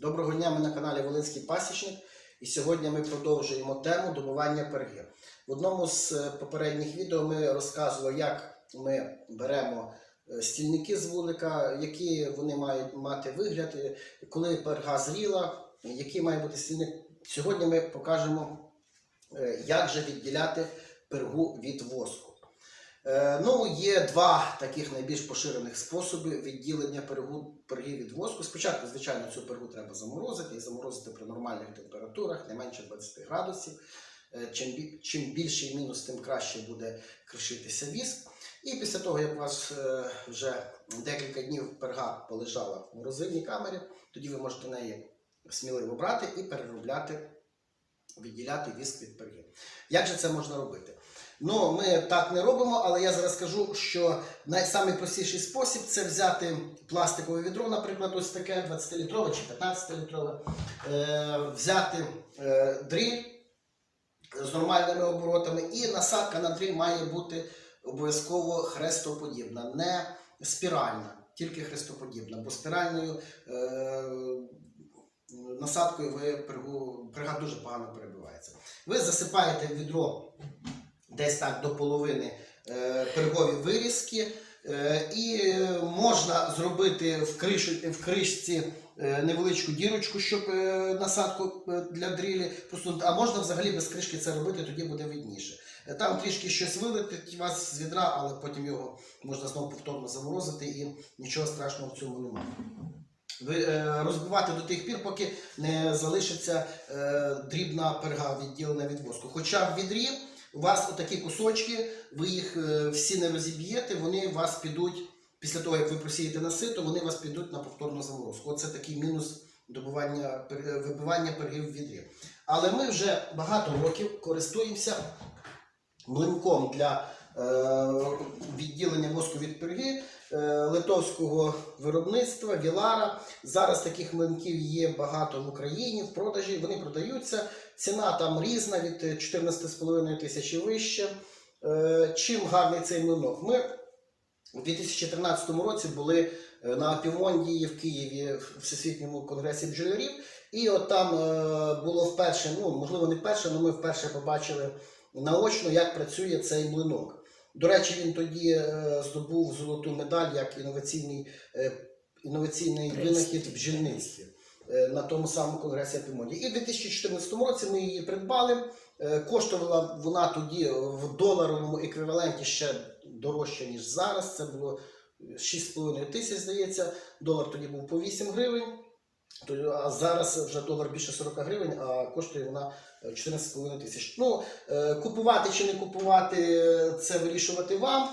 Доброго дня, ми на каналі Волинський Пасічник. І сьогодні ми продовжуємо тему добування перги. В одному з е, попередніх відео ми розказували, як ми беремо е, стільники з вулика, які вони мають мати вигляд, е, коли перга зріла, який має бути стільник. Сьогодні ми покажемо, як же відділяти пергу від воску. Е, Ну, є два таких найбільш поширених способи відділення перги від воску. Спочатку, звичайно, цю пергу треба заморозити і заморозити при нормальних температурах, не менше 20 градусів. Е, Чим, чим більший мінус, тим краще буде кришитися віск. І після того, як у вас е, вже декілька днів перга полежала в морозильній камері, тоді ви можете неї сміливо брати і переробляти, відділяти віск від перги. Як же це можна робити? Ну, ми так не робимо, але я зараз скажу, що найпростіший спосіб це взяти пластикове відро, наприклад, ось таке 20-літрове чи 15-літрове, е, взяти е, дріль з нормальними оборотами, і насадка на дріль має бути обов'язково хрестоподібна, не спіральна, тільки хрестоподібна, бо спіральною е, насадкою ви пригу, прига дуже погано перебивається. Ви засипаєте відро десь так до половини е, пергові вирізки. Е, і можна зробити в, кришу, в кришці е, невеличку дірочку, щоб е, насадку е, для дрілі просунути, а можна взагалі без кришки це робити, тоді буде видніше. Е, Там трішки щось вилетить у вас з відра, але потім його можна знову повторно заморозити і нічого страшного в цьому немає. Е, розбивати до тих пір, поки не залишиться е, дрібна перга відділена від воску. Хоча в відрі у вас отакі кусочки, ви їх е, всі не розіб'єте, вони вас підуть, після того, як ви просієте на сито, вони вас підуть на повторну заморозку. Оце такий мінус добування, е, вибивання пергів в відрі. Але ми вже багато років користуємося млинком для е, відділення воску від перги литовського виробництва Вілара. Зараз таких млинків є багато в Україні в продажі. Вони продаються. Ціна там різна від 14,5 тисяч і вище. Е, Чим гарний цей млинок? Ми у 2013 році були е, на Півондії в Києві в Всесвітньому конгресі бджолярів. І от там е, було вперше, ну можливо, не вперше, але ми вперше побачили наочно, як працює цей млинок. До речі, він тоді е, здобув золоту медаль як інноваційний, е, інноваційний винахід в бджільництві е, на тому самому конгресі Апімоді. І в 2014 році ми її придбали. Е, Коштувала вона тоді в доларовому еквіваленті ще дорожче, ніж зараз. Це було 6,5 тисяч, здається. Долар тоді був по 8 гривень. А зараз вже долар більше 40 гривень, а коштує вона е, 14,5 тисяч. Ну, е, купувати чи не купувати, е, це вирішувати вам.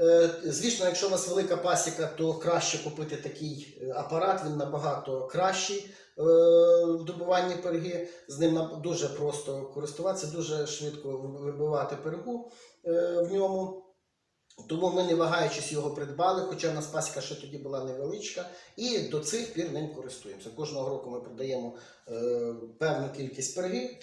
Е, Звісно, якщо у вас велика пасіка, то краще купити такий е, апарат, він набагато кращий е, в добуванні перги. З ним дуже просто користуватися, дуже швидко вибивати пергу в ньому. Тому ми, не вагаючись, його придбали, хоча в нас пасіка ще тоді була невеличка, і до цих пір ним користуємося. Кожного року ми продаємо певну кількість перги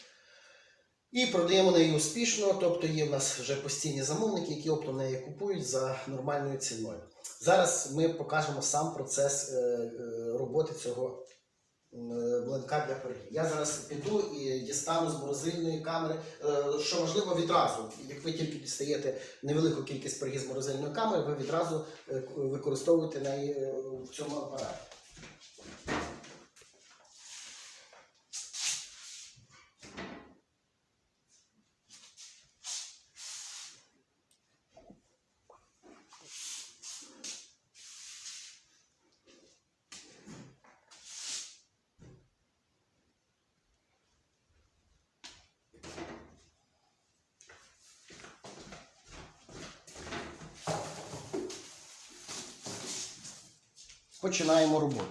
і продаємо неї успішно. Тобто є в нас вже постійні замовники, які оптом неї купують за нормальною ціною. Зараз ми покажемо сам процес е, е, роботи цього е, млинка для перги. Я зараз піду і дістану з морозильної камери, що важливо відразу, як ви тільки дістаєте невелику кількість перги з морозильної камери, ви відразу використовуєте неї в цьому апараті. Починаємо роботу.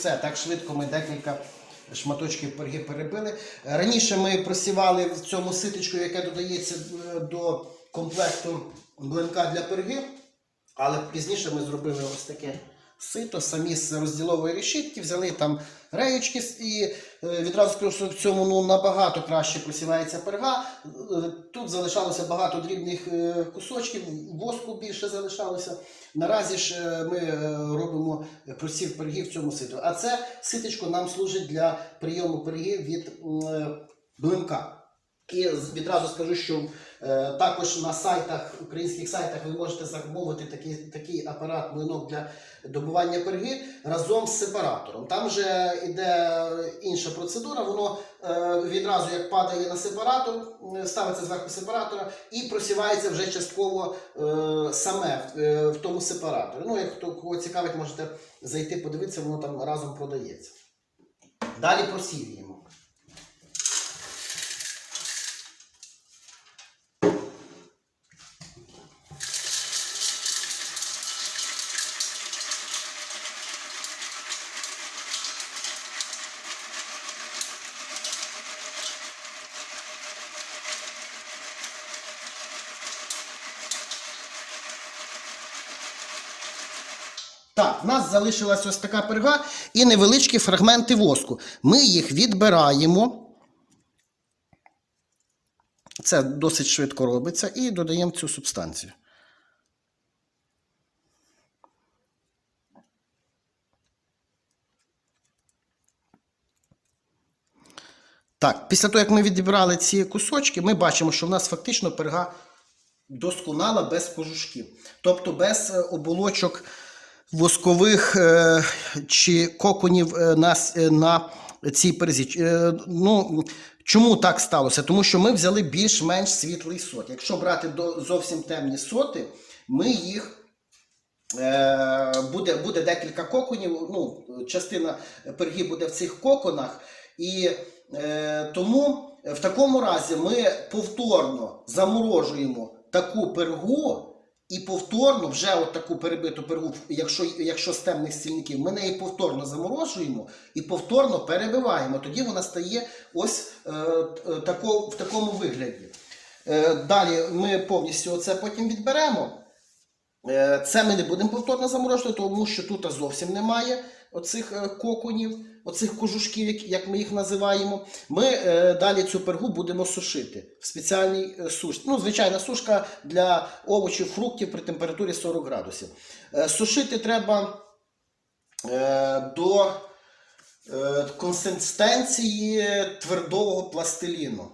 Все. Так швидко ми декілька шматочків перги перебили. Раніше ми просівали в цьому ситочку, яке додається е, до комплекту блинка для перги. Але пізніше ми зробили ось таке сито, самі з розділової решітки, взяли там реєчки і е, відразу скажу, що в цьому ну, набагато краще просівається перга. Е, Тут залишалося багато дрібних е, кусочків, воску більше залишалося. Наразі ж ми робимо просів перги в цьому ситу. А це ситочко нам служить для прийому перги від м, блинка. І відразу скажу, що е, також на сайтах, українських сайтах ви можете замовити такий, такий апарат млинок для добування перги разом з сепаратором. Там вже йде інша процедура, воно е, відразу як падає на сепаратор, е, ставиться зверху сепаратора і просівається вже частково е, саме в, е, в тому сепараторі. Ну, як хто кого цікавить, можете зайти, подивитися, воно там разом продається. Далі просіюємо. Так, в нас залишилась ось така перга і невеличкі фрагменти воску. Ми їх відбираємо. Це досить швидко робиться, і додаємо цю субстанцію. Так, після того, як ми відібрали ці кусочки, ми бачимо, що в нас фактично перга досконала без кожушків. Тобто без е, оболочок воскових е, чи коконів е, на, е, на цій перзі. Ну, чому так сталося? Тому що ми взяли більш-менш світлий сот. Якщо брати до, зовсім темні соти, ми їх. Буде, буде декілька коконів, ну, частина перги буде в цих коконах, і е, тому в такому разі ми повторно заморожуємо таку пергу і повторно вже от таку перебиту пергу, якщо, якщо з темних стільників, ми неї повторно заморожуємо і повторно перебиваємо. Тоді вона стає ось е, е, тако, в такому вигляді. Е, далі ми повністю це потім відберемо. Е, Це ми не будемо повторно заморожувати, тому що тут зовсім немає оцих е, коконів, оцих кожушків, як- ми їх називаємо. Ми е, далі цю пергу будемо сушити в спеціальній е, сушці. Ну, звичайна сушка для овочів, фруктів при температурі 40 градусів. Сушити треба до консистенції твердого пластиліну.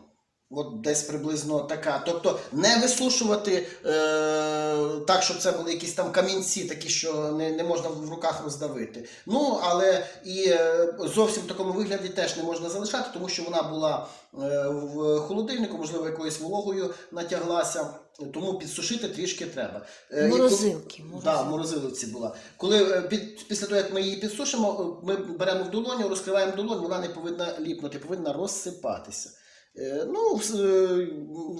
От десь приблизно така. Тобто не висушувати е, так, щоб це були якісь там камінці, такі, що не, не можна в руках роздавити. Ну, але і е, зовсім в такому вигляді теж не можна залишати, тому що вона була е, в холодильнику, можливо, якоюсь вологою натяглася. Тому підсушити трішки треба. Е, коли- Морозилки, Так, морозилки. в морозилці була. Коли е, під, після того, як ми її підсушимо, е, ми беремо в долоню, розкриваємо долоню, вона не повинна ліпнути, повинна розсипатися. Е, Ну, в, е,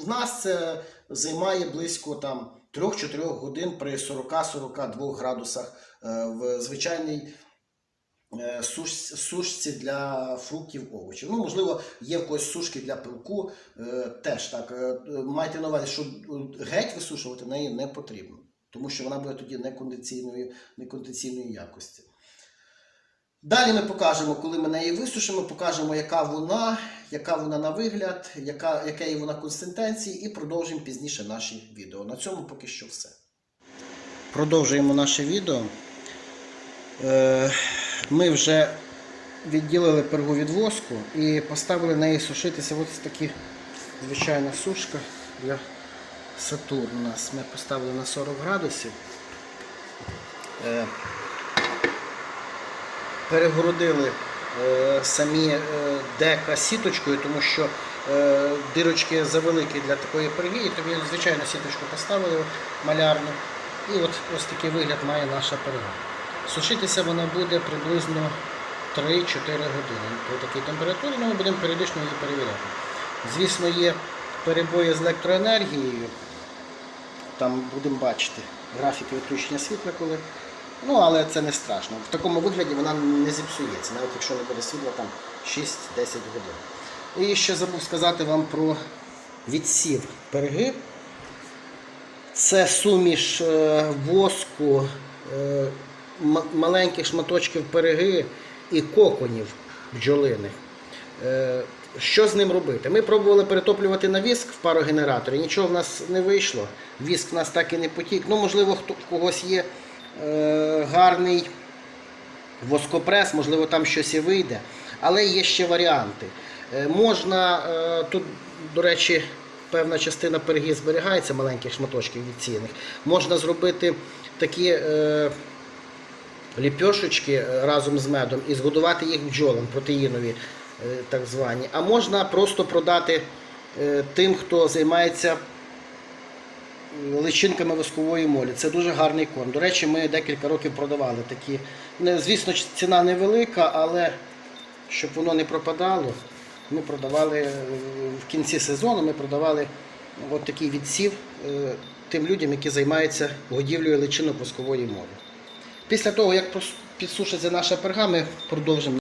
нас це займає близько там 3-4 годин при 40-42 градусах е, в звичайній сушці для фруктів овочів. Ну, можливо, є в когось сушки для пилку, теж так. Майте на увазі, що геть висушувати неї не потрібно, тому що вона буде тоді некондиційної, некондиційної якості. Далі ми покажемо, коли ми неї висушимо, покажемо, яка вона, яка вона на вигляд, яка, яка є вона консистенції, і продовжимо пізніше наші відео. На цьому поки що все. Продовжуємо наше відео. Е, Ми вже відділили пергу від воску і поставили неї сушитися. Ось такі звичайна сушка для Сатурн у нас. Ми поставили на 40 градусів. Перегородили е, самі е, дека сіточкою, тому що е, дирочки завеликі для такої перги, і тобі звичайно сіточку поставили малярну. І от ось такий вигляд має наша перга. Сушитися вона буде приблизно 3-4 години при такій температурі, але ми будемо періодично її перевіряти. Звісно, є перебої з електроенергією. Там будемо бачити графіки відключення світла, коли Ну, але це не страшно. В такому вигляді вона не зіпсується, навіть якщо не буде світла там 6-10 годин. І ще забув сказати вам про відсів перегиб. Це суміш е, воску, е, маленьких шматочків переги і коконів бджолиних. Е, Що з ним робити? Ми пробували перетоплювати на віск в парогенераторі, нічого в нас не вийшло. Віск в нас так і не потік. Ну, можливо, хто, в когось є гарний воскопрес, можливо, там щось і вийде. Але є ще варіанти. Е, можна, е, тут, до речі, певна частина пироги зберігається, маленьких шматочків від відційних. Можна зробити такі е, ліпьошечки е, разом з медом і згодувати їх бджолам, протеїнові, е, так звані. А можна просто продати е, тим, хто займається личинками воскової молі. Це дуже гарний корм. До речі, ми декілька років продавали такі. Звісно, ціна невелика, але щоб воно не пропадало, ми продавали е, в кінці сезону, ми продавали от такий відсів е, тим людям, які займаються годівлею личинок воскової молі. Після того, як підсушиться наша перга, ми продовжимо.